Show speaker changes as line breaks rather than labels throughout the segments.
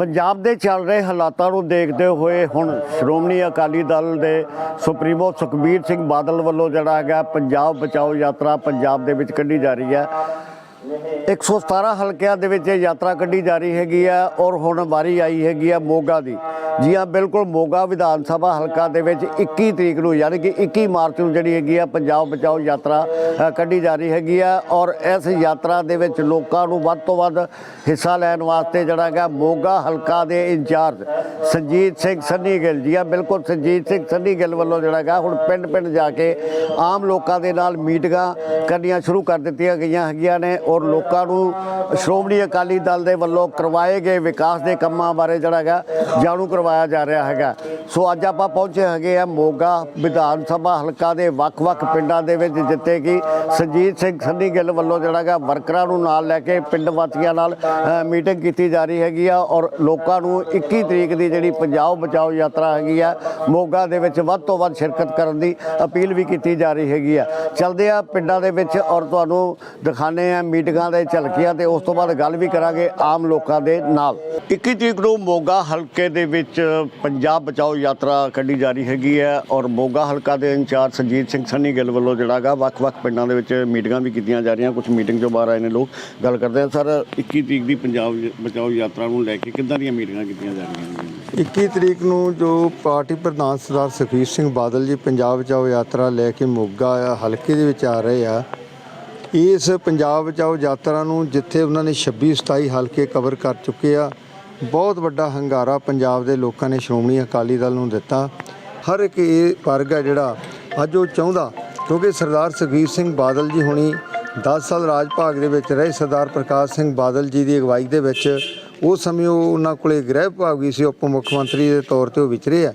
ਪੰਜਾਬ ਦੇ ਚੱਲ ਰਹੇ ਹਾਲਾਤਾਂ ਨੂੰ ਦੇਖਦੇ ਹੋਏ ਹੁਣ ਸ਼੍ਰੋਮਣੀ ਅਕਾਲੀ ਦਲ ਦੇ ਸੁਪਰੀਮੋ ਸੁਖਬੀਰ ਸਿੰਘ ਬਾਦਲ ਵੱਲੋਂ ਜਿਹੜਾ ਹੈਗਾ, ਪੰਜਾਬ ਬਚਾਓ ਯਾਤਰਾ ਪੰਜਾਬ ਦੇ ਵਿੱਚ ਕੱਢੀ ਜਾ ਰਹੀ ਹੈ। 117 ਹਲਕਿਆਂ ਦੇ ਵਿੱਚ ਇਹ ਯਾਤਰਾ ਕੱਢੀ ਜਾ ਰਹੀ ਹੈਗੀ ਆ ਔਰ ਹੁਣ ਵਾਰੀ ਆਈ ਹੈਗੀ ਆ ਮੋਗਾ ਦੀ। ਜੀ ਹਾਂ, ਬਿਲਕੁਲ ਮੋਗਾ ਵਿਧਾਨ ਸਭਾ ਹਲਕਾ ਦੇ ਵਿੱਚ 21 ਤਰੀਕ ਨੂੰ, ਯਾਨੀ ਕਿ 21 ਮਾਰਚ ਨੂੰ ਜਿਹੜੀ ਹੈਗੀ ਆ ਪੰਜਾਬ ਬਚਾਓ ਯਾਤਰਾ ਕੱਢੀ ਜਾ ਰਹੀ ਹੈਗੀ ਆ ਔਰ ਇਸ ਯਾਤਰਾ ਦੇ ਵਿੱਚ ਲੋਕਾਂ ਨੂੰ ਵੱਧ ਤੋਂ ਵੱਧ ਹਿੱਸਾ ਲੈਣ ਵਾਸਤੇ ਜਿਹੜਾ ਹੈਗਾ ਮੋਗਾ ਹਲਕਾ ਦੇ ਇੰਚਾਰਜ ਸੰਜੀਤ ਸਿੰਘ ਸੰਨੀ ਗਿੱਲ ਜੀ ਆ ਬਿਲਕੁਲ ਸੰਜੀਤ ਸਿੰਘ ਸੰਨੀ ਗਿੱਲ ਵੱਲੋਂ ਜਿਹੜਾ ਹੈਗਾ ਹੁਣ ਪਿੰਡ ਪਿੰਡ ਜਾ ਕੇ ਆਮ ਲੋਕਾਂ ਦੇ ਨਾਲ ਮੀਟਿੰਗਾਂ ਕਰਨੀਆਂ ਸ਼ੁਰੂ ਕਰ ਦਿੱਤੀਆਂ ਗਈਆਂ ਹੈਗੀਆਂ ਨੇ ਔਰ ਲੋਕਾਂ ਨੂੰ ਸ਼੍ਰੋਮਣੀ ਅਕਾਲੀ ਦਲ ਦੇ ਵੱਲੋਂ ਕਰਵਾਏ ਗਏ ਵਿਕਾਸ ਦੇ ਕੰਮਾਂ ਬਾਰੇ ਜਿਹੜਾ ਹੈਗਾ ਜਾਣੂ ਕਰਵਾਇਆ ਜਾ ਰਿਹਾ ਹੈਗਾ। ਸੋ ਅੱਜ ਆਪਾਂ ਪਹੁੰਚੇ ਹੈਗੇ ਆ ਮੋਗਾ ਵਿਧਾਨ ਸਭਾ ਹਲਕਾ ਦੇ ਵੱਖ-ਵੱਖ ਪਿੰਡਾਂ ਦੇ ਵਿੱਚ, ਜਿੱਥੇ ਕਿ ਸੰਜੀਤ ਸਿੰਘ ਸੰਨੀ ਗਿੱਲ ਵੱਲੋਂ ਜਿਹੜਾ ਹੈਗਾ ਵਰਕਰਾਂ ਨੂੰ ਨਾਲ ਲੈ ਕੇ ਪਿੰਡ ਵਾਸੀਆਂ ਨਾਲ ਮੀਟਿੰਗ ਕੀਤੀ ਜਾ ਰਹੀ ਹੈਗੀ ਆ ਔਰ ਲੋਕਾਂ ਨੂੰ 21 ਤਰੀਕ ਦੀ ਜਿਹੜੀ ਪੰਜਾਬ ਬਚਾਓ ਯਾਤਰਾ ਹੈਗੀ ਆ, ਮੋਗਾ ਦੇ ਵਿੱਚ ਵੱਧ ਤੋਂ ਵੱਧ ਸ਼ਿਰਕਤ ਕਰਨ ਦੀ ਅਪੀਲ ਵੀ ਕੀਤੀ ਜਾ ਰਹੀ ਹੈਗੀ ਆ। ਚਲਦੇ ਆ ਪਿੰਡਾਂ ਦੇ ਵਿੱਚ ਔਰ ਤੁਹਾਨੂੰ ਦਿਖਾਣੇ ਆ ਮੀਟਿੰਗਾਂ ਦੇ ਝਲਕੀਆਂ ਤੇ ਉਸ ਤੋਂ ਬਾਅਦ ਗੱਲ ਵੀ ਕਰਾਂਗੇ ਆਮ ਲੋਕਾਂ ਦੇ ਨਾਲ। 21 ਤਰੀਕ ਨੂੰ ਮੋਗਾ ਹਲਕੇ ਦੇ ਵਿੱਚ ਪੰਜਾਬ ਬਚਾਓ ਯਾਤਰਾ ਕੱਢੀ ਜਾ ਰਹੀ ਹੈਗੀ ਹੈ ਔਰ ਮੋਗਾ ਹਲਕਾ ਦੇ ਇੰਚਾਰਜ ਸੰਜੀਤ ਸਿੰਘ ਸੰਨੀ ਗਿੱਲ ਵੱਲੋਂ ਜਿਹੜਾ ਗਾ ਵੱਖ-ਵੱਖ ਪਿੰਡਾਂ ਦੇ ਵਿੱਚ ਮੀਟਿੰਗਾਂ ਵੀ ਕੀਤੀਆਂ ਜਾ ਰਹੀਆਂ। ਕੁਝ ਮੀਟਿੰਗ ਤੋਂ ਬਾਹਰ ਆਏ ਨੇ ਲੋਕ। ਗੱਲ ਕਰਦੇ ਆ ਸਰ 21 ਤਰੀਕ ਦੀ ਪੰਜਾਬ ਬਚਾਓ ਯਾਤਰਾ ਨੂੰ ਲੈ ਕੇ ਕਿੱਦਾਂ ਦੀਆਂ ਮੀਟਿੰਗਾਂ ਕੀਤੀਆਂ ਜਾ ਰਹੀਆਂ ਨੇ?
21 ਤਰੀਕ ਨੂੰ ਜੋ ਪਾਰਟੀ ਪ੍ਰਧਾਨ ਸਰਦਾਰ ਸੁਖਬੀਰ ਸਿੰਘ ਬਾਦਲ ਜੀ ਪੰਜਾਬ ਬਚਾਓ ਯਾਤਰਾ ਲੈ ਕੇ ਮੋਗਾ ਹਲਕੇ ਦੇ ਵਿੱਚ ਆ ਰਹੇ ਆ ਇਸ ਪੰਜਾਬ ਬਚਾਓ ਯਾਤਰਾ ਨੂੰ, ਜਿੱਥੇ ਉਹਨਾਂ ਨੇ 26 27 ਹਲਕੇ ਕਵਰ ਕਰ ਚੁੱਕੇ ਆ। ਬਹੁਤ ਵੱਡਾ ਹੰਗਾਰਾ ਪੰਜਾਬ ਦੇ ਲੋਕਾਂ ਨੇ ਸ਼੍ਰੋਮਣੀ ਅਕਾਲੀ ਦਲ ਨੂੰ ਦਿੱਤਾ। ਹਰ ਇੱਕ ਇਹ ਵਰਗ ਹੈ ਜਿਹੜਾ ਅੱਜ ਉਹ ਚਾਹੁੰਦਾ, ਕਿਉਂਕਿ ਸਰਦਾਰ ਸੁਖਬੀਰ ਸਿੰਘ ਬਾਦਲ ਜੀ ਹੁਣੀ 10 ਸਾਲ ਰਾਜ ਭਾਗ ਦੇ ਵਿੱਚ ਰਹੇ। ਸਰਦਾਰ ਪ੍ਰਕਾਸ਼ ਸਿੰਘ ਬਾਦਲ ਜੀ ਦੀ ਅਗਵਾਈ ਦੇ ਵਿੱਚ ਉਸ ਸਮੇਂ ਉਹ ਉਹਨਾਂ ਕੋਲੇ ਗ੍ਰਹਿ ਵਿਭਾਗ ਵੀ ਸੀ, ਉਪ ਮੁੱਖ ਮੰਤਰੀ ਦੇ ਤੌਰ ਤੇ ਉਹ ਵਿਚਰੇ ਆ।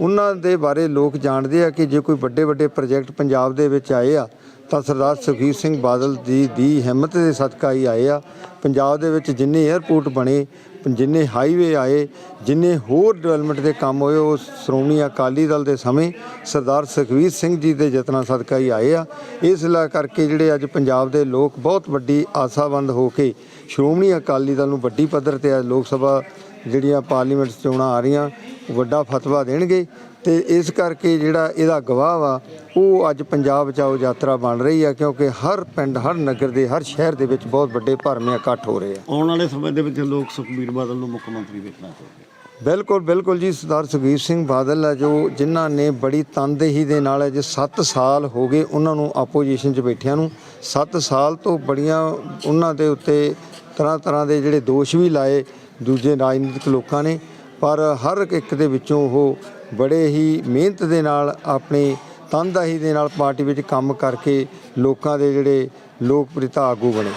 ਉਹਨਾਂ ਦੇ ਬਾਰੇ ਲੋਕ ਜਾਣਦੇ ਆ ਕਿ ਜੇ ਕੋਈ ਵੱਡੇ ਵੱਡੇ ਪ੍ਰੋਜੈਕਟ ਪੰਜਾਬ ਦੇ ਵਿੱਚ ਆਏ ਆ ਤਾਂ ਸਰਦਾਰ ਸੁਖਬੀਰ ਸਿੰਘ ਬਾਦਲ ਜੀ ਦੀ ਹਿੰਮਤ ਦੇ ਸਦਕਾ ਹੀ ਆਏ ਆ। ਪੰਜਾਬ ਦੇ ਵਿੱਚ ਜਿੰਨੇ 에ਅਰਪੋਰਟ ਬਣੇ, ਜਿੰਨੇ ਹਾਈਵੇ ਆਏ, ਜਿੰਨੇ ਹੋਰ ਡਿਵੈਲਪਮੈਂਟ ਦੇ ਕੰਮ ਹੋਏ, ਉਹ ਸ਼੍ਰੋਮਣੀ ਅਕਾਲੀ ਦਲ ਦੇ ਸਮੇਂ ਸਰਦਾਰ ਸੁਖਬੀਰ ਸਿੰਘ ਜੀ ਦੇ ਯਤਨਾਂ ਸਦਕਾ ਹੀ ਆਏ ਆ। ਇਸ ਲਾ ਕਰਕੇ ਜਿਹੜੇ ਅੱਜ ਪੰਜਾਬ ਦੇ ਲੋਕ ਬਹੁਤ ਵੱਡੀ ਆਸਾਬੰਦ ਹੋ ਕੇ ਸ਼੍ਰੋਮਣੀ ਅਕਾਲੀ ਦਲ ਨੂੰ ਵੱਡੀ ਪੱਧਰ ਤੇ ਅੱਜ ਲੋਕ ਸਭਾ ਜਿਹੜੀਆਂ ਪਾਰਲੀਮੈਂਟ ਚੋਣਾਂ ਆ ਰਹੀਆਂ ਵੱਡਾ ਫਤਵਾ ਦੇਣਗੇ। ਤੇ ਇਸ ਕਰਕੇ ਜਿਹੜਾ ਇਹਦਾ ਗਵਾਹ ਵਾ ਉਹ ਅੱਜ ਪੰਜਾਬ ਬਚਾਓ ਯਾਤਰਾ ਬਣ ਰਹੀ ਆ ਕਿਉਂਕਿ ਹਰ ਪਿੰਡ ਹਰ ਨਗਰ ਦੇ ਹਰ ਸ਼ਹਿਰ ਦੇ ਵਿੱਚ ਬਹੁਤ ਵੱਡੇ ਭਰਮੇ ਇਕੱਠ ਹੋ ਰਹੇ ਆ।
ਆਉਣ ਵਾਲੇ ਸਮੇਂ ਦੇ ਵਿੱਚ ਲੋਕ ਸੁਖਬੀਰ ਬਾਦਲ ਨੂੰ ਮੁੱਖ ਮੰਤਰੀ ਵੇਖਣਾ ਚਾਹੁੰਦੇ
ਬਿਲਕੁਲ ਬਿਲਕੁਲ ਜੀ ਸਰਦਾਰ ਸੁਖਬੀਰ ਸਿੰਘ ਬਾਦਲ ਆ ਜੋ ਜਿਨ੍ਹਾਂ ਨੇ ਬੜੀ ਤਨਦੇਹੀ ਦੇ ਨਾਲ ਅੱਜ 7 ਸਾਲ ਹੋ ਗਏ ਉਹਨਾਂ ਨੂੰ ਆਪੋਜੀਸ਼ਨ 'ਚ ਬੈਠਿਆਂ ਨੂੰ। 7 ਸਾਲ ਤੋਂ ਬੜੀਆਂ ਉਹਨਾਂ ਦੇ ਉੱਤੇ ਤਰ੍ਹਾਂ ਤਰ੍ਹਾਂ ਦੇ ਜਿਹੜੇ ਦੋਸ਼ ਵੀ ਲਾਏ ਦੂਜੇ ਰਾਜਨੀਤਿਕ ਲੋਕਾਂ ਨੇ। ਪਰ ਹਰ ਇੱਕ ਦੇ ਵਿੱਚੋਂ ਉਹ ਬੜੇ ਹੀ ਮਿਹਨਤ ਦੇ ਨਾਲ ਆਪਣੀ ਤਨਦੇਹੀ ਦੇ ਨਾਲ ਪਾਰਟੀ ਵਿੱਚ ਕੰਮ ਕਰਕੇ ਲੋਕਾਂ ਦੇ ਜਿਹੜੇ ਲੋਕਪ੍ਰਿਯਤਾ ਆਗੂ ਬਣੇ।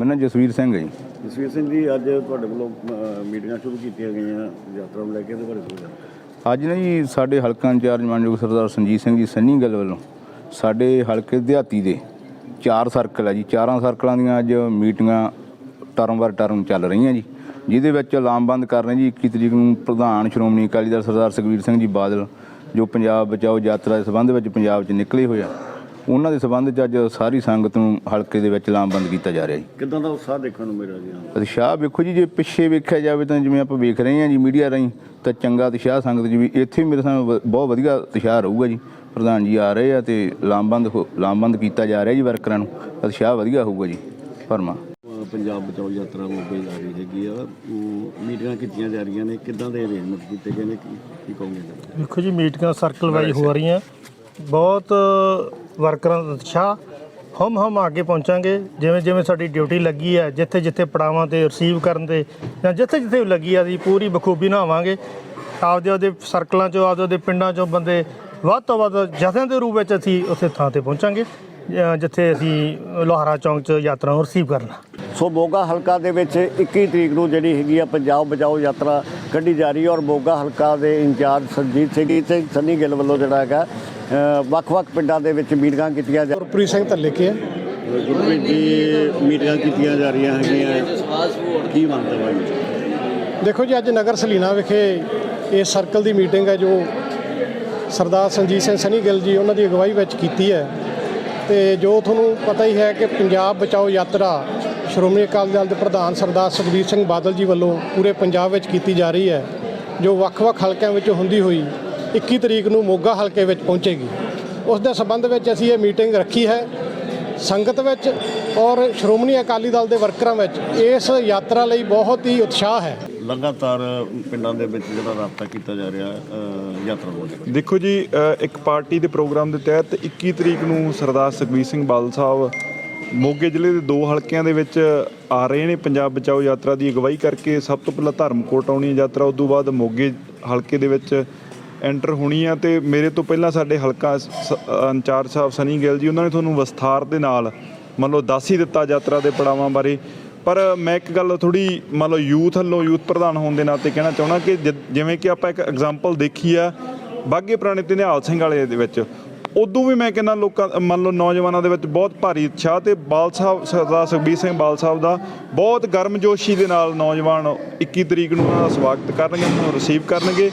ਨਾਮ ਜਸਵੀਰ ਸਿੰਘ ਹੈ ਜੀ।
ਜਸਵੀਰ ਸਿੰਘ ਜੀ ਅੱਜ ਤੁਹਾਡੇ ਵੱਲੋਂ ਮੀਟਿੰਗਾਂ ਸ਼ੁਰੂ ਕੀਤੀਆਂ ਗਈਆਂ ਯਾਤਰਾ ਨੂੰ ਲੈ ਕੇ ਇਹਦੇ ਬਾਰੇ
ਅੱਜ ਨਾ ਜੀ ਸਾਡੇ ਹਲਕਾ ਇੰਚਾਰਜ ਮਾਨਯੋਗ ਸਰਦਾਰ ਸੰਜੀਤ ਸਿੰਘ ਜੀ ਸੰਨੀ ਗੱਲ ਵੱਲੋਂ ਸਾਡੇ ਹਲਕੇ ਦਿਹਾਤੀ ਦੇ ਚਾਰ ਸਰਕਲ ਆ ਜੀ। ਚਾਰਾਂ ਸਰਕਲਾਂ ਦੀਆਂ ਅੱਜ ਮੀਟਿੰਗਾਂ ਟਰਮ ਵਾਰ ਟਰਮ ਚੱਲ ਰਹੀਆਂ ਜੀ। ਜਿਹਦੇ ਵਿੱਚ ਲਾਮਬੰਦ ਕਰ ਰਹੇ ਜੀ 21 ਤਰੀਕ ਨੂੰ ਪ੍ਰਧਾਨ ਸ਼੍ਰੋਮਣੀ ਅਕਾਲੀ ਦਲ ਸਰਦਾਰ ਸੁਖਬੀਰ ਸਿੰਘ ਜੀ ਬਾਦਲ ਜੋ ਪੰਜਾਬ ਬਚਾਓ ਯਾਤਰਾ ਦੇ ਸੰਬੰਧ ਵਿੱਚ ਪੰਜਾਬ 'ਚ ਨਿਕਲੇ ਹੋਏ ਆ ਉਹਨਾਂ ਦੇ ਸੰਬੰਧ 'ਚ ਅੱਜ ਸਾਰੀ ਸੰਗਤ ਨੂੰ ਹਲਕੇ ਦੇ ਵਿੱਚ ਲਾਮਬੰਦ ਕੀਤਾ ਜਾ ਰਿਹਾ ਜੀ।
ਕਿੱਦਾਂ ਦਾ ਉਤਸ਼ਾਹ ਦੇਖਣ ਨੂੰ ਮਿਲ ਰਿਹਾ ਜੀ
ਉਤਸ਼ਾਹ ਵੇਖੋ ਜੀ ਜੇ ਪਿੱਛੇ ਵੇਖਿਆ ਜਾਵੇ ਤਾਂ ਜਿਵੇਂ ਆਪਾਂ ਵੇਖ ਰਹੇ ਹਾਂ ਜੀ ਮੀਡੀਆ ਰਾਹੀਂ ਤਾਂ ਚੰਗਾ ਉਤਸ਼ਾਹ ਸੰਗਤ ਜੀ ਵੀ ਇੱਥੇ ਵੀ ਮੇਰੇ ਸਾਹਮਣੇ ਬਹੁਤ ਵਧੀਆ ਉਤਸ਼ਾਹ ਰਹੂਗਾ ਜੀ। ਪ੍ਰਧਾਨ ਜੀ ਆ ਰਹੇ ਆ ਤੇ ਲਾਮਬੰਦ ਲਾਮਬੰਦ ਕੀਤਾ ਜਾ ਰਿਹਾ ਜੀ ਵਰਕਰਾਂ ਨੂੰ ਉਤਸ਼ਾਹ ਵਧੀਆ ਹੋਊਗਾ ਜੀ ਭਰਮਾ
ਅ, ਪੰਜਾਬ ਬਚਾਓ ਯਾਤਰਾ ਮੋਗੇ ਜਾ ਰਹੀ ਹੈਗੀ ਆ। ਮੀਟਿੰਗਾਂ ਕੀਤੀਆਂ ਜਾ ਰਹੀਆਂ ਨੇ। ਕਿੱਦਾਂ ਦੇ ਅਰੇਂਜਮੈਂਟ ਕੀਤੇ ਗਏ ਨੇ? ਕੀ ਕਹੋਗੇ?
ਦੇਖੋ ਜੀ, ਮੀਟਿੰਗਾਂ ਸਰਕਲ ਵਾਈਜ਼ ਹੋ ਰਹੀਆਂ। ਬਹੁਤ ਵਰਕਰਾਂ ਦਾ ਉਤਸ਼ਾਹ। ਹਮ ਹਮ ਅੱਗੇ ਪਹੁੰਚਾਂਗੇ। ਜਿਵੇਂ ਜਿਵੇਂ ਸਾਡੀ ਡਿਊਟੀ ਲੱਗੀ ਹੈ, ਜਿੱਥੇ ਜਿੱਥੇ ਪੜਾਵਾਂ ਤੇ ਰਿਸੀਵ ਕਰਨ ਦੇ ਜਾਂ ਜਿੱਥੇ ਜਿੱਥੇ ਲੱਗੀ ਆ ਅਸੀਂ ਪੂਰੀ ਬਖੂਬੀ ਨਾਲ ਆਵਾਂਗੇ ਆਪਦੇ ਉਹਦੇ ਸਰਕਲਾਂ ਚੋਂ, ਆਪਦੇ ਉਹਦੇ ਪਿੰਡਾਂ ਚੋਂ ਬੰਦੇ ਵੱਧ ਤੋਂ ਵੱਧ ਜਥਿਆਂ ਦੇ ਰੂਪ ਵਿੱਚ ਅਸੀਂ ਉੱਥੇ ਥਾਂ ਤੇ ਪਹੁੰਚਾਂਗੇ ਜਿੱਥੇ ਅਸੀਂ ਲੋਹਾਰਾ ਚੌਂਕ 'ਚ ਯਾਤਰਾ ਨੂੰ ਰਿਸੀਵ ਕਰਨਾ।
ਸੋ ਮੋਗਾ ਹਲਕਾ ਦੇ ਵਿੱਚ 21 ਤਰੀਕ ਨੂੰ ਜਿਹੜੀ ਹੈਗੀ ਆ ਪੰਜਾਬ ਬਚਾਓ ਯਾਤਰਾ ਕੱਢੀ ਜਾ ਰਹੀ ਹੈ ਔਰ ਮੋਗਾ ਹਲਕਾ ਦੇ ਇੰਚਾਰਜ ਸੰਜੀਤ ਸਿੰਘ ਸਿੰਘ ਸੰਨੀ ਗਿੱਲ ਵੱਲੋਂ ਜਿਹੜਾ ਹੈਗਾ ਵੱਖ-ਵੱਖ ਪਿੰਡਾਂ ਦੇ ਵਿੱਚ ਮੀਟਿੰਗਾਂ ਕੀਤੀਆਂ ਜਾ
ਗੁਰਪ੍ਰੀਤ ਸਿੰਘ ਧੱਲੇਕੇ ਹੈ
ਗੁਰਪ੍ਰੀਤ ਜੀ ਮੀਟਿੰਗਾਂ ਕੀਤੀਆਂ ਜਾ ਰਹੀਆਂ ਹੈਗੀਆਂ। ਕੀ ਮੰਨਦੇ ਬਾਈ?
ਦੇਖੋ ਜੀ ਅੱਜ ਨਗਰ ਸਲੀਨਾ ਵਿਖੇ ਇਹ ਸਰਕਲ ਦੀ ਮੀਟਿੰਗ ਹੈ ਜੋ ਸਰਦਾਰ ਸੰਜੀਤ ਸਿੰਘ ਸਨੀ ਗਿੱਲ ਜੀ ਉਹਨਾਂ ਦੀ ਅਗਵਾਈ ਵਿੱਚ ਕੀਤੀ ਹੈ। ਤੇ ਜੋ ਤੁਹਾਨੂੰ ਪਤਾ ਹੀ ਹੈ ਕਿ ਪੰਜਾਬ ਬਚਾਓ ਯਾਤਰਾ ਸ਼੍ਰੋਮਣੀ ਅਕਾਲੀ ਦਲ ਦੇ ਪ੍ਰਧਾਨ ਸਰਦਾਰ ਸੁਖਬੀਰ ਸਿੰਘ ਬਾਦਲ ਜੀ ਵੱਲੋਂ ਪੂਰੇ ਪੰਜਾਬ ਵਿੱਚ ਕੀਤੀ ਜਾ ਰਹੀ ਹੈ ਜੋ ਵੱਖ-ਵੱਖ ਹਲਕਿਆਂ ਵਿੱਚ ਹੁੰਦੀ ਹੋਈ 21 ਤਰੀਕ ਨੂੰ ਮੋਗਾ ਹਲਕੇ ਵਿੱਚ ਪਹੁੰਚੇਗੀ। ਉਸ ਦੇ ਸੰਬੰਧ ਵਿੱਚ ਅਸੀਂ ਇਹ ਮੀਟਿੰਗ ਰੱਖੀ ਹੈ। ਸੰਗਤ ਵਿੱਚ ਔਰ ਸ਼੍ਰੋਮਣੀ ਅਕਾਲੀ ਦਲ ਦੇ ਵਰਕਰਾਂ ਵਿੱਚ ਇਸ ਯਾਤਰਾ ਲਈ ਬਹੁਤ ਹੀ ਉਤਸ਼ਾਹ ਹੈ।
ਲਗਾਤਾਰ ਪਿੰਡਾਂ ਦੇ ਵਿੱਚ ਜਿਹੜਾ ਰਾਬਤਾ ਕੀਤਾ ਜਾ ਰਿਹਾ ਯਾਤਰਾ ਨੂੰ
ਦੇਖੋ ਜੀ ਇੱਕ ਪਾਰਟੀ ਦੇ ਪ੍ਰੋਗਰਾਮ ਦੇ ਤਹਿਤ 21 ਤਰੀਕ ਨੂੰ ਸਰਦਾਰ ਸੁਖਬੀਰ ਸਿੰਘ ਬਾਦਲ ਸਾਹਿਬ ਮੋਗੇ ਜ਼ਿਲ੍ਹੇ ਦੇ ਦੋ ਹਲਕਿਆਂ ਦੇ ਵਿੱਚ ਆ ਰਹੇ ਨੇ ਪੰਜਾਬ ਬਚਾਓ ਯਾਤਰਾ ਦੀ ਅਗਵਾਈ ਕਰਕੇ ਸਭ ਤੋਂ ਪਹਿਲਾਂ ਧਰਮਕੋਟ ਆਉਣੀ ਯਾਤਰਾ, ਉਸ ਤੋਂ ਬਾਅਦ ਮੋਗੇ ਹਲਕੇ ਦੇ ਵਿੱਚ ਐਂਟਰ ਹੋਣੀ ਆ ਤੇ ਮੇਰੇ ਤੋਂ ਪਹਿਲਾਂ ਸਾਡੇ ਹਲਕਾ ਸ- ਇੰਚਾਰਜ ਸਾਹਿਬ ਸਨੀ ਗਿੱਲ ਜੀ, ਉਹਨਾਂ ਨੇ ਤੁਹਾਨੂੰ ਵਿਸਥਾਰ ਦੇ ਨਾਲ ਮੰਨ ਲਓ ਦੱਸ ਹੀ ਦਿੱਤਾ ਯਾਤਰਾ ਦੇ ਪੜਾਵਾਂ ਬਾਰੇ। ਪਰ ਮੈਂ ਇੱਕ ਗੱਲ ਥੋੜੀ ਮੰਨ ਲਓ ਯੂਥ ਹੱਲੋਂ ਯੂਥ ਪ੍ਰਧਾਨ ਹੋਣ ਦੇ ਨਾਤੇ ਕਹਿਣਾ ਚਾਹੁੰਦਾ ਕਿ ਜਿਵੇਂ ਕਿ ਆਪਾਂ ਇੱਕ ਐਗਜ਼ਾਮਪਲ ਦੇਖੀ ਆ ਬਾਗੇ ਪੁਰਾਣੇ ਤੇ ਨਿਹਾਲ ਸਿੰਘ ਵਾਲੇ ਦੇ ਵਿੱਚ ਉਦੋਂ ਵੀ ਮੈਂ ਕਹਿੰਦਾ ਲੋਕਾਂ ਮੰਨ ਲਓ ਨੌਜਵਾਨਾਂ ਦੇ ਵਿੱਚ ਬਹੁਤ ਭਾਰੀ ਉਤਸ਼ਾਹ ਤੇ ਬਾਲ ਸਾਹਿਬ, ਸਰਦਾਰ ਸੁਖਬੀਰ ਸਿੰਘ ਬਾਲ ਸਾਹਿਬ ਦਾ ਬਹੁਤ ਗਰਮਜੋਸ਼ੀ ਦੇ ਨਾਲ ਨੌਜਵਾਨ 21 ਤਰੀਕ ਨੂੰ ਉਹਨਾਂ ਦਾ ਸਵਾਗਤ ਕਰਨਗੇ, ਉਹਨਾਂ ਨੂੰ ਰਿਸੀਵ ਕਰਨਗੇ।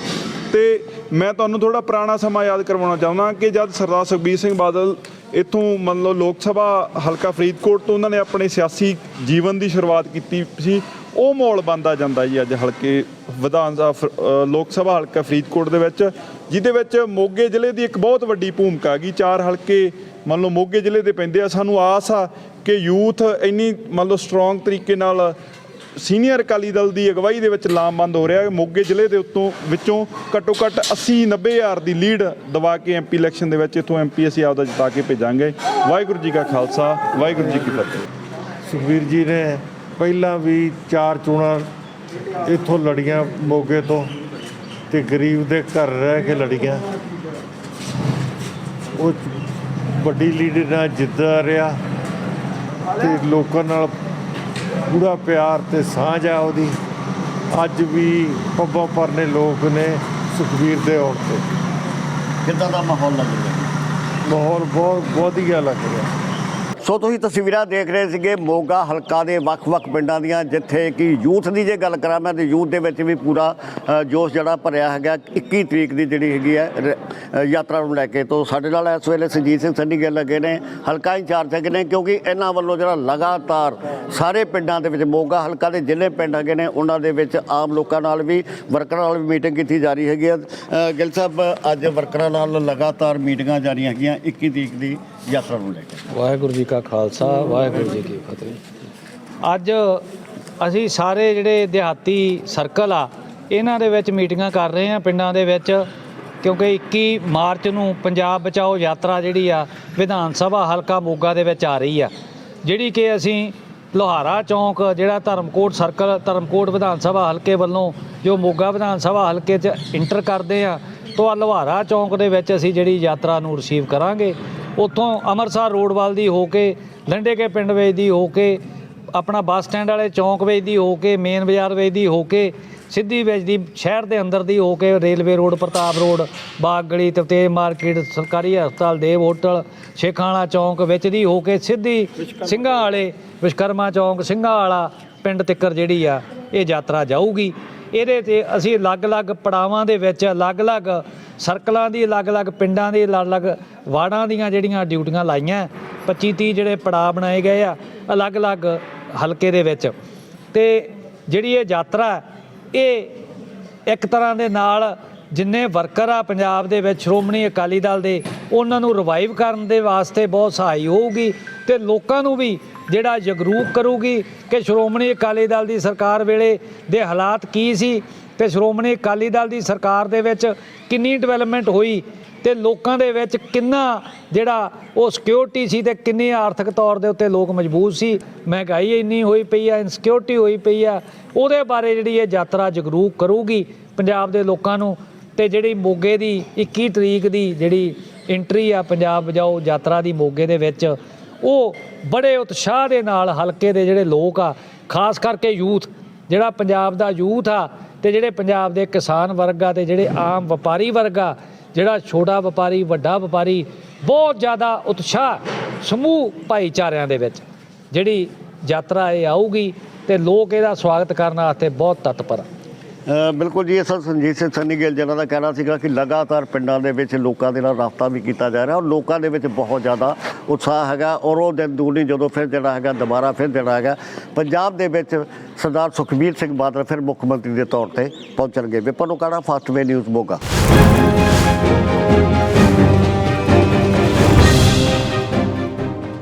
ਤੇ ਮੈਂ ਤੁਹਾਨੂੰ ਥੋੜਾ ਪੁਰਾਣਾ ਸਮਾਂ ਯਾਦ ਕਰਵਾਉਣਾ ਚਾਹੁੰਦਾ ਕਿ ਜਦ ਸਰਦਾਰ ਸੁਖਬੀਰ ਸਿੰਘ ਬਾਦਲ ਇੱਥੋਂ ਮੰਨ ਲਓ ਲੋਕ ਸਭਾ ਹਲਕਾ ਫਰੀਦਕੋਟ ਤੋਂ ਉਹਨਾਂ ਨੇ ਆਪਣੇ ਸਿਆਸੀ ਜੀਵਨ ਦੀ ਸ਼ੁਰੂਆਤ ਕੀਤੀ ਸੀ ਉਹ ਮਾਹੌਲ ਬਣਦਾ ਜਾਂਦਾ ਜੀ ਅੱਜ ਹਲਕੇ ਵਿਧਾਨ ਸਭਾ ਲੋਕ ਸਭਾ ਹਲਕਾ ਫਰੀਦਕੋਟ ਦੇ ਵਿੱਚ, ਜਿਹਦੇ ਵਿੱਚ ਮੋਗੇ ਜ਼ਿਲ੍ਹੇ ਦੀ ਇੱਕ ਬਹੁਤ ਵੱਡੀ ਭੂਮਿਕਾ ਹੈਗੀ। ਚਾਰ ਹਲਕੇ ਮੰਨ ਲਓ ਮੋਗੇ ਜ਼ਿਲ੍ਹੇ ਦੇ ਪੈਂਦੇ ਆ। ਸਾਨੂੰ ਆਸ ਆ ਕਿ ਯੂਥ ਇੰਨੀ ਮੰਨ ਲਓ ਸਟਰੋਂਗ ਤਰੀਕੇ ਨਾਲ ਸੀਨੀਅਰ ਅਕਾਲੀ ਦਲ ਦੀ ਅਗਵਾਈ ਦੇ ਵਿੱਚ ਲਾਮਬੰਦ ਹੋ ਰਿਹਾ ਹੈ। ਮੋਗੇ ਜ਼ਿਲ੍ਹੇ ਦੇ ਉੱਤੋਂ ਵਿੱਚੋਂ ਘੱਟੋ ਘੱਟ 80 90 ਹਜ਼ਾਰ ਦੀ ਲੀਡ ਦਵਾ ਕੇ ਐਮਪੀ ਇਲੈਕਸ਼ਨ ਦੇ ਵਿੱਚ ਇੱਥੋਂ ਐਮਪੀ ਅਸੀਂ ਆਪਦਾ ਜਿਤਾ ਕੇ ਭੇਜਾਂਗੇ। ਵਾਹਿਗੁਰੂ ਜੀ ਕਾ ਖਾਲਸਾ, ਵਾਹਿਗੁਰੂ ਜੀ ਕੀ ਫਤਿਹ।
ਸੁਖਬੀਰ ਜੀ ਨੇ ਪਹਿਲਾਂ ਵੀ ਚਾਰ ਚੋਣਾਂ ਇੱਥੋਂ ਲੜੀਆਂ ਮੋਗੇ ਤੋਂ ਤੇ ਗਰੀਬ ਦੇ ਘਰ ਰਹਿ ਕੇ ਲੜੀਆਂ। ਉਹ ਵੱਡੀ ਲੀਡਰ ਨਾਲ ਜਿੱਤਦਾ ਰਿਹਾ ਤੇ ਲੋਕਾਂ ਨਾਲ ਪੂਰਾ ਪਿਆਰ ਤੇ ਸਾਂਝ ਆ ਉਹਦੀ। ਅੱਜ ਵੀ ਪੱਬਾਂ ਪਰਨੇ ਲੋਕ ਨੇ ਸੁਖਬੀਰ ਦੇ ਆਉਣ ਤੇ।
ਕਿੱਦਾਂ ਦਾ ਮਾਹੌਲ ਲੱਗ ਰਿਹਾ?
ਮਾਹੌਲ ਬਹੁਤ ਵਧੀਆ ਲੱਗ ਰਿਹਾ।
ਸੋ ਤੁਸੀਂ ਤਸਵੀਰਾਂ ਦੇਖ ਰਹੇ ਸੀਗੇ ਮੋਗਾ ਹਲਕਾ ਦੇ ਵੱਖ-ਵੱਖ ਪਿੰਡਾਂ ਦੀਆਂ ਜਿੱਥੇ ਕਿ ਯੂਥ ਦੀ ਜੇ ਗੱਲ ਕਰਾਂ ਮੈਂ ਤੇ ਯੂਥ ਦੇ ਵਿੱਚ ਵੀ ਪੂਰਾ ਜੋਸ਼ ਜਿਹੜਾ ਭਰਿਆ ਹੈਗਾ 21 ਤਰੀਕ ਦੀ ਜਿਹੜੀ ਹੈਗੀ ਹੈ ਯਾਤਰਾ ਨੂੰ ਲੈ ਕੇ। ਤੋਂ ਸਾਡੇ ਨਾਲ ਇਸ ਵੇਲੇ ਸੰਜੀਤ ਸਿੰਘ ਸੰਨੀ ਗੱਲ ਲੱਗੇ ਨੇ ਹਲਕਾ ਇੰਚਾਰਜ ਹੈਗੇ ਨੇ ਕਿਉਂਕਿ ਇਹਨਾਂ ਵੱਲੋਂ ਜਿਹੜਾ ਲਗਾਤਾਰ ਸਾਰੇ ਪਿੰਡਾਂ ਦੇ ਵਿੱਚ ਮੋਗਾ ਹਲਕਾ ਦੇ ਜਿੰਨੇ ਪਿੰਡ ਹੈਗੇ ਨੇ ਉਹਨਾਂ ਦੇ ਵਿੱਚ ਆਮ ਲੋਕਾਂ ਨਾਲ ਵੀ ਵਰਕਰਾਂ ਨਾਲ ਵੀ ਮੀਟਿੰਗ ਕੀਤੀ ਜਾ ਰਹੀ ਹੈਗੀ ਹੈ। ਅ, ਗਿੱਲ ਸਾਹਿਬ ਅੱਜ ਵਰਕਰਾਂ ਨਾਲ ਲਗਾਤਾਰ ਮੀਟਿੰਗਾਂ ਜਾਰੀ ਹੈਗੀਆਂ 21 ਤਰੀਕ ਦੀ ਯਾਤਰਾ ਨੂੰ ਲੈ ਕੇ।
ਵਾਹਿਗੁਰੂ ਜੀ ਕਾ ਖਾਲਸਾ, ਵਾਹਿਗੁਰੂ ਜੀ ਕੀ ਫਤਿਹ। ਅੱਜ ਅਸੀਂ ਸਾਰੇ ਜਿਹੜੇ ਦਿਹਾਤੀ ਸਰਕਲ ਆ, ਇਹਨਾਂ ਦੇ ਵਿੱਚ ਮੀਟਿੰਗਾਂ ਕਰ ਰਹੇ ਆ ਪਿੰਡਾਂ ਦੇ ਵਿੱਚ, ਕਿਉਂਕਿ 21 ਮਾਰਚ ਨੂੰ ਪੰਜਾਬ ਬਚਾਓ ਯਾਤਰਾ ਜਿਹੜੀ ਆ, ਵਿਧਾਨ ਸਭਾ ਹਲਕਾ ਮੋਗਾ ਦੇ ਵਿੱਚ ਆ ਰਹੀ ਆ, ਜਿਹੜੀ ਕਿ ਅਸੀਂ ਲੋਹਾਰਾ ਚੌਂਕ, ਜਿਹੜਾ ਧਰਮਕੋਟ ਸਰਕਲ ਧਰਮਕੋਟ ਵਿਧਾਨ ਸਭਾ ਹਲਕੇ ਵੱਲੋਂ ਜੋ ਮੋਗਾ ਵਿਧਾਨ ਸਭਾ ਹਲਕੇ 'ਚ ਇੰਟਰ ਕਰਦੇ ਆ, ਤੋਂ ਆ ਲੋਹਾਰਾ ਚੌਂਕ ਦੇ ਵਿੱਚ ਅਸੀਂ ਜਿਹੜੀ ਯਾਤਰਾ ਨੂੰ ਰਿਸੀਵ ਕਰਾਂਗੇ। ਉੱਥੋਂ ਅੰਮ੍ਰਿਤਸਰ ਰੋਡ ਵੱਲ ਦੀ ਹੋ ਕੇ ਲੰਡੇ ਕੇ ਪਿੰਡ ਵੇਚ ਦੀ ਹੋ ਕੇ ਆਪਣਾ ਬੱਸ ਸਟੈਂਡ ਵਾਲੇ ਚੌਂਕ ਵੇਚ ਦੀ ਹੋ ਕੇ ਮੇਨ ਬਾਜ਼ਾਰ ਵੇਚ ਦੀ ਹੋ ਕੇ ਸਿੱਧੀ ਵੇਚ ਦੀ ਸ਼ਹਿਰ ਦੇ ਅੰਦਰ ਦੀ ਹੋ ਕੇ ਰੇਲਵੇ ਰੋਡ ਪ੍ਰਤਾਪ ਰੋਡ ਬਾਗ ਗਲੀ ਤੇਜ ਮਾਰਕੀਟ ਸਰਕਾਰੀ ਹਸਪਤਾਲ ਦੇਵ ਹੋਟਲ ਸ਼ੇਖਾਂ ਚੌਂਕ ਵਿੱਚ ਦੀ ਹੋ ਕੇ ਸਿੱਧੀ ਸਿੰਘਾਂ ਵਾਲੇ ਵਿਸ਼ਕਰਮਾ ਚੌਂਕ ਸਿੰਘਾਂ ਵਾਲਾ ਪਿੰਡ ਤਿੱਕਰ ਜਿਹੜੀ ਆ, ਇਹ ਯਾਤਰਾ ਜਾਊਗੀ। ਇਹਦੇ ਤੇ ਅਸੀਂ ਅਲੱਗ-ਅਲੱਗ ਪੜਾਵਾਂ ਦੇ ਵਿੱਚ, ਅਲੱਗ-ਅਲੱਗ ਸਰਕਲਾਂ ਦੀ, ਅਲੱਗ-ਅਲੱਗ ਪਿੰਡਾਂ ਦੀ, ਅਲੱਗ-ਅਲੱਗ ਵਾਰਡਾਂ ਦੀਆਂ ਜਿਹੜੀਆਂ ਡਿਊਟੀਆਂ ਲਾਈਆਂ 25 30 ਜਿਹੜੇ ਪੜਾਅ ਬਣਾਏ ਗਏ ਆ, ਅਲੱਗ-ਅਲੱਗ ਹਲਕੇ ਦੇ ਵਿੱਚ। ਤੇ ਜਿਹੜੀ ਇਹ ਯਾਤਰਾ, ਇਹ ਇੱਕ ਤਰ੍ਹਾਂ ਦੇ ਨਾਲ ਜਿੰਨੇ ਵਰਕਰ ਆ ਪੰਜਾਬ ਦੇ ਵਿੱਚ, ਸ਼੍ਰੋਮਣੀ ਅਕਾਲੀ ਦਲ ਦੇ ਉਹਨਾਂ ਨੂੰ ਰਿਵਾਈਵ ਕਰਨ ਦੇ ਵਾਸਤੇ ਬਹੁਤ ਸਹਾਈ ਹੋਊਗੀ ਤੇ ਲੋਕਾਂ ਨੂੰ ਵੀ ਜਿਹੜਾ ਜਾਗਰੂਕ ਕਰੂਗੀ ਕਿ ਸ਼੍ਰੋਮਣੀ ਅਕਾਲੀ ਦਲ ਦੀ ਸਰਕਾਰ ਵੇਲੇ ਦੇ ਹਾਲਾਤ ਕੀ ਸੀ ਤੇ ਸ਼੍ਰੋਮਣੀ ਅਕਾਲੀ ਦਲ ਦੀ ਸਰਕਾਰ ਦੇ ਵਿੱਚ ਕਿੰਨੀ ਡਿਵੈਲਪਮੈਂਟ ਹੋਈ ਤੇ ਲੋਕਾਂ ਦੇ ਵਿੱਚ ਕਿੰਨਾ ਜਿਹੜਾ ਉਹ ਸਿਕਿਉਰਿਟੀ ਸੀ ਤੇ ਕਿੰਨੀ ਆਰਥਿਕ ਤੌਰ ਦੇ ਉੱਤੇ ਲੋਕ ਮਜ਼ਬੂਤ ਸੀ। ਮਹਿੰਗਾਈ ਇੰਨੀ ਹੋਈ ਪਈ ਆ ਇਨਸਿਕਿਉਰਿਟੀ ਹੋਈ ਪਈ ਆ। ਉਹਦੇ ਬਾਰੇ ਜਿਹੜੀ ਇਹ ਯਾਤਰਾ ਜਾਗਰੂਕ ਕਰੂਗੀ ਪੰਜਾਬ ਦੇ ਲੋਕਾਂ ਨੂੰ ਤੇ ਜਿਹੜੀ ਮੋਗੇ ਦੀ 21 ਤਰੀਕ ਦੀ ਜਿਹੜੀ ਐਂਟਰੀ ਆ ਪੰਜਾਬ ਬਜਾਓ ਯਾਤਰਾ ਦੀ ਮੋਗੇ ਦੇ ਵਿੱਚ, ਉਹ ਬੜੇ ਉਤਸ਼ਾਹ ਦੇ ਨਾਲ ਹਲਕੇ ਦੇ ਜਿਹੜੇ ਲੋਕ ਆ, ਖਾਸ ਕਰਕੇ ਯੂਥ, ਜਿਹੜਾ ਪੰਜਾਬ ਦਾ ਯੂਥ ਆ ਤੇ ਜਿਹੜੇ ਪੰਜਾਬ ਦੇ ਕਿਸਾਨ ਵਰਗ ਆ ਤੇ ਜਿਹੜੇ ਆਮ ਵਪਾਰੀ ਵਰਗ ਆ, ਜਿਹੜਾ ਛੋਟਾ ਵਪਾਰੀ, ਵੱਡਾ ਵਪਾਰੀ, ਬਹੁਤ ਜ਼ਿਆਦਾ ਉਤਸ਼ਾਹ ਸਮੂਹ ਭਾਈਚਾਰਿਆਂ ਦੇ ਵਿੱਚ, ਜਿਹੜੀ ਯਾਤਰਾ ਇਹ ਆਊਗੀ ਤੇ ਲੋਕ ਇਹਦਾ ਸਵਾਗਤ ਕਰਨ ਵਾਸਤੇ ਬਹੁਤ ਤਤਪਰ ਆ।
ਬਿਲਕੁਲ ਜੀ, ਇਹ ਸਰ ਸੰਜੀਤ ਸਿੰਘ ਸੰਨੀ ਗਿੱਲ ਜਿਹਨਾਂ ਦਾ ਕਹਿਣਾ ਸੀਗਾ ਕਿ ਲਗਾਤਾਰ ਪਿੰਡਾਂ ਦੇ ਵਿੱਚ ਲੋਕਾਂ ਦੇ ਨਾਲ ਰਾਬਤਾ ਵੀ ਕੀਤਾ ਜਾ ਰਿਹਾ ਔਰ ਲੋਕਾਂ ਦੇ ਵਿੱਚ ਬਹੁਤ ਜ਼ਿਆਦਾ ਉਤਸ਼ਾਹ ਹੈਗਾ ਔਰ ਉਹ ਦਿਨ ਦੂਰ ਜਦੋਂ ਫਿਰ ਜਿਹੜਾ ਹੈਗਾ, ਦੁਬਾਰਾ ਫਿਰ ਜਿਹੜਾ ਹੈਗਾ। ਪੰਜਾਬ ਦੇ ਵਿੱਚ ਸਰਦਾਰ ਸੁਖਬੀਰ ਸਿੰਘ ਬਾਦਲ ਫਿਰ ਮੁੱਖ ਮੰਤਰੀ ਦੇ ਤੌਰ ਤੇ ਪਹੁੰਚਣਗੇ। Vipan Ukara Fastway news Moga.